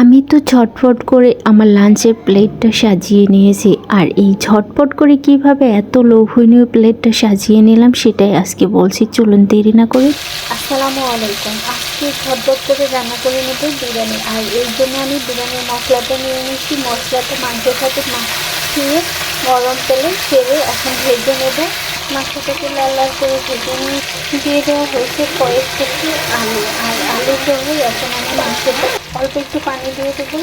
আমি তো ঝটফট করে আমার লাঞ্চের প্লেটটা সাজিয়ে নিয়েছি। আর এই ঝটপট করে কীভাবে এত লোভনীয় প্লেটটা সাজিয়ে নিলাম সেটাই আজকে বলছি, চলুন দেরি না করে। আসসালামু আলাইকুম। আজকে ঝটপট করে রান্না করে নেব বিরিয়ানি। আর এই জন্য আমি বিরিয়ানির মশলাটা নিয়ে নিয়েছি। মশলাটা মাংসের সাথে মাখিয়ে গরম তেলে ছেড়ে ভেজে নেব মাংসটাকে লাল লাল করে ভেজে নিয়ে দিয়ে দেওয়া হয়েছে কয়েক কেজি আলু। আর আলুর সঙ্গে এখন আমি মাংসটা। অল্প একটু পানি দিয়ে দেবো।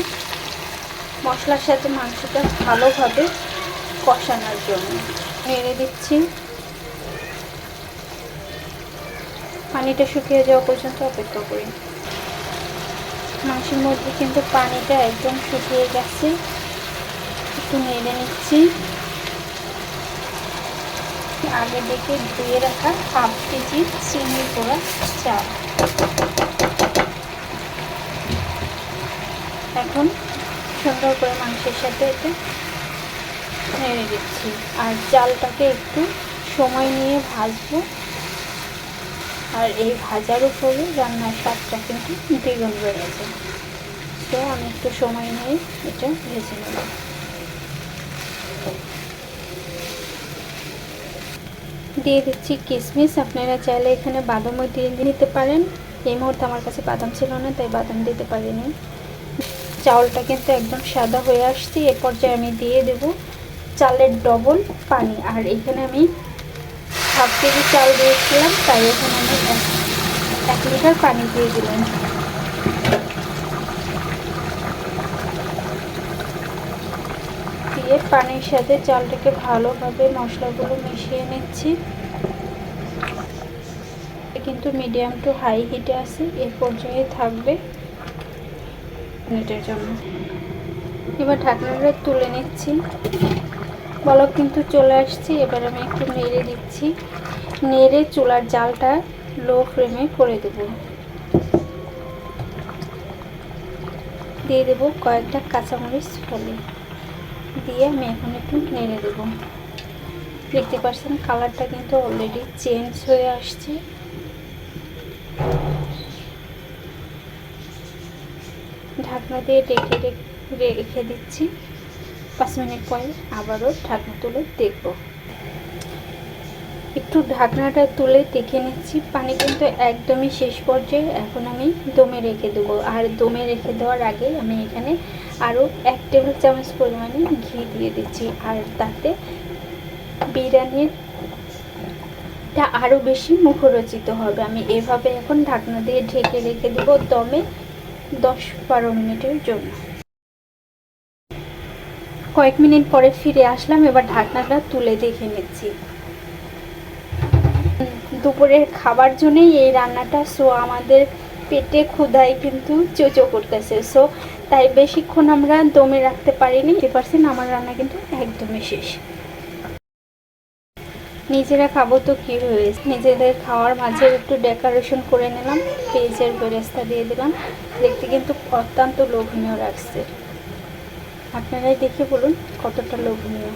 মশলার সাথে মাংসটা ভালোভাবে কষানোর জন্য। নেড়ে দিচ্ছি। পানিটা শুকিয়ে যাওয়া পর্যন্ত অপেক্ষা করি। মাংসের মধ্যে কিন্তু পানিটা একদম শুকিয়ে গেছে। একটু নেড়ে নিচ্ছি। আগে দেখে ধুয়ে রাখা হাফ কেজি চিনি পোড়া চাল এখন সুন্দর করে মাংসের সাথে এটা নেড়ে দিচ্ছি। আর চালটাকে একটু সময় নিয়ে ভাজবো। আর এই ভাজার উপরে রান্নার স্বাদটা কিন্তু দ্বিগুণ বেড়ে তো আমি একটু সময় নিয়ে এটা ভেজে নেব। দিয়ে দিচ্ছি কিশমিশ আপনারা চাইলে এখানে বাদামও দিয়ে নিতে পারেন। এই মুহূর্তে আমার কাছে বাদাম ছিল না, তাই বাদাম দিতে পারিনি। চাউলটা কিন্তু একদম সাদা হয়ে আসছে। এ পর্যায়ে আমি দিয়ে দেব চালের ডবল পানি। আর এখানে আমি হাফ কেজি চাল দিয়েছিলাম, তাই এখানে আমি এক- এক লিটার পানি দিয়ে দিলাম দিয়ে পানির সাথে চালটাকে ভালোভাবে মশলাগুলো মিশিয়ে নিচ্ছি। কিন্তু মিডিয়াম টু হাই হিটে আছে, এ পর্যায়ে থাকবে মিনিটের জন্য। এবার ঢাকনাটা তুলে নিচ্ছি। বলক কিন্তু চলে আসছি, এবার আমি একটু নেড়ে দিচ্ছি। নেড়ে চুলার জালটা লো ফ্লেমে করে দেব। দিয়ে দেবো কয়েকটা কাঁচামরিচ ফলে। দিয়ে আমি এখন একটু নেড়ে দেবো। দেখতে পাচ্ছেন, কালারটা কিন্তু অলরেডি চেঞ্জ হয়ে আসছে। ঢাকনা দিয়ে ডেকে রেখে রেখে দিচ্ছি। পাঁচ মিনিট পরে আবারও ঢাকনা তুলে দেখব। একটু ঢাকনাটা তুলে দেখে নিচ্ছি। পানি কিন্তু একদমই শেষ পর্যায়ে। এখন আমি দমে রেখে দেবো। আর দমে রেখে দেওয়ার আগে আমি এখানে আরও এক টেবিল চামচ পরিমাণে ঘি দিয়ে দিচ্ছি। আর তাতে বিরিয়ানির টা আরও বেশি মুখরোচিত হবে। আমি এভাবে এখন ঢাকনা দিয়ে ঢেকে রেখে দেবো দমে দশ বারো মিনিটের জন্য। কয়েক মিনিট পরে ফিরে আসলাম। এবার ঢাকনাটা তুলে দেখে নিচ্ছি। দুপুরের খাবার জন্যই এই রান্নাটা সো আমাদের পেটে ক্ষুধাই কিন্তু চোচো করতেছে। সো তাই বেশিক্ষণ আমরা দমে রাখতে পারিনি। এ পার্সেন্ট আমার রান্না কিন্তু একদমই শেষ। নিজেরা খাব তো কী হয়েছে? নিজেদের খাওয়ার মাঝে একটু ডেকোরেশন করে নিলাম, পেঁয়াজের বেরেস্তা দিয়ে দিলাম। দেখতে কিন্তু অত্যন্ত লোভনীয় লাগছে। আপনারাই দেখে বলুন কতটা লোভনীয়।